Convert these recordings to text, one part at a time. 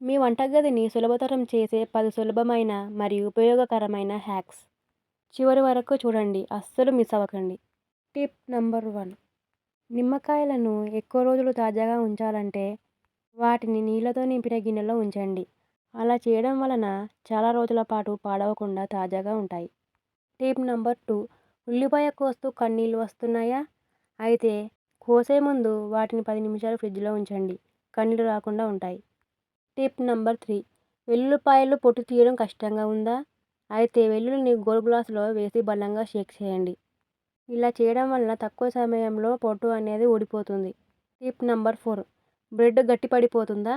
మీ వంటగదిని సులభతరం చేసే పది సులభమైన మరియు ఉపయోగకరమైన హ్యాక్స్. చివరి వరకు చూడండి అస్సలు మిస్ అవ్వకండి. Tip number one. నిమ్మకాయలను ఎక్కువ రోజులు తాజాగా ఉంచాలంటే వాటిని నీళ్ళతో నింపిన గిన్నెలో ఉంచండి. అలా చేయడం వలన చాలా రోజుల పాటు పాడవకుండా తాజాగా ఉంటాయి. Tip number two. ఉల్లిపాయ కోస్తూ కన్నీళ్ళు వస్తున్నాయా? అయితే కోసే ముందు వాటిని పది నిమిషాలు ఫ్రిడ్జ్లో ఉంచండి. కన్నీళ్ళు రాకుండా ఉంటాయి. Tip number three. వెల్లుల్లిపాయలు పొట్టు తీయడం కష్టంగా ఉందా? అయితే వెల్లుల్లిని గోల్ గ్లాసులో వేసి బలంగా షేక్ చేయండి. ఇలా చేయడం వలన తక్కువ సమయంలో పొట్టు అనేది ఊడిపోతుంది. Tip number four. బ్రెడ్ గట్టి పడిపోతుందా?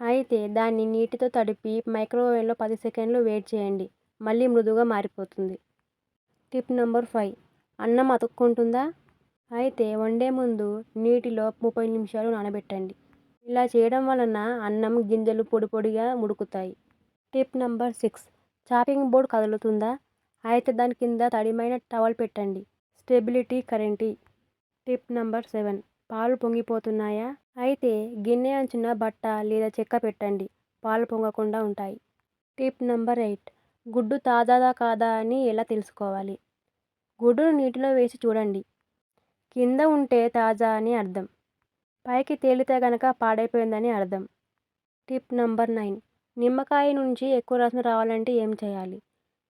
అయితే దాన్ని నీటితో తడిపి మైక్రోవేవ్లో పది సెకండ్లు వేడి చేయండి. మళ్ళీ మృదుగా మారిపోతుంది. Tip number five. అన్నం అతుక్కుంటుందా? అయితే వండే ముందు నీటిలో ముప్పై నిమిషాలు నానబెట్టండి. ఇలా చేయడం వలన అన్నం గింజలు పొడి పొడిగా ఉడుకుతాయి tip number six. Chopping board కదులుతుందా? అయితే దాని కింద తడిమైన టవల్ పెట్టండి. స్టెబిలిటీ కరెంటీ. Tip number seven. పాలు పొంగిపోతున్నాయా? అయితే గిన్నె అంచున బట్ట లేదా చెక్క పెట్టండి. పాలు పొంగకుండా ఉంటాయి. Tip number eight. గుడ్డు తాజాదా కాదా అని ఎలా తెలుసుకోవాలి? గుడ్డును నీటిలో వేసి చూడండి. కింద ఉంటే తాజా అని అర్థం. పైకి తేలితే గనక పాడైపోయిందని అర్థం. Tip number nine. నిమ్మకాయ నుంచి ఎక్కువ రసం రావాలంటే ఏం చేయాలి?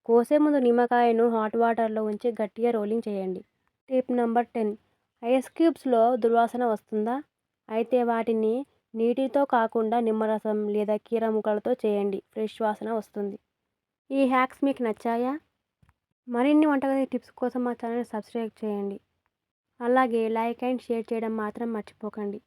కోసే ముందు నిమ్మకాయను హాట్ వాటర్లో ఉంచి గట్టిగా రోలింగ్ చేయండి. Tip number ten. ఐస్ క్యూబ్స్లో దుర్వాసన వస్తుందా? అయితే వాటిని నీటితో కాకుండా నిమ్మరసం లేదా కీర ముక్కలతో చేయండి. ఫ్రెష్ వాసన వస్తుంది. ఈ హ్యాక్స్ మీకు నచ్చాయా? మరిన్ని వంటగది టిప్స్ కోసం మా ఛానల్ సబ్స్క్రైబ్ చేయండి. అలాగే లైక్ అండ్ షేర్ చేయడం మాత్రం మర్చిపోకండి.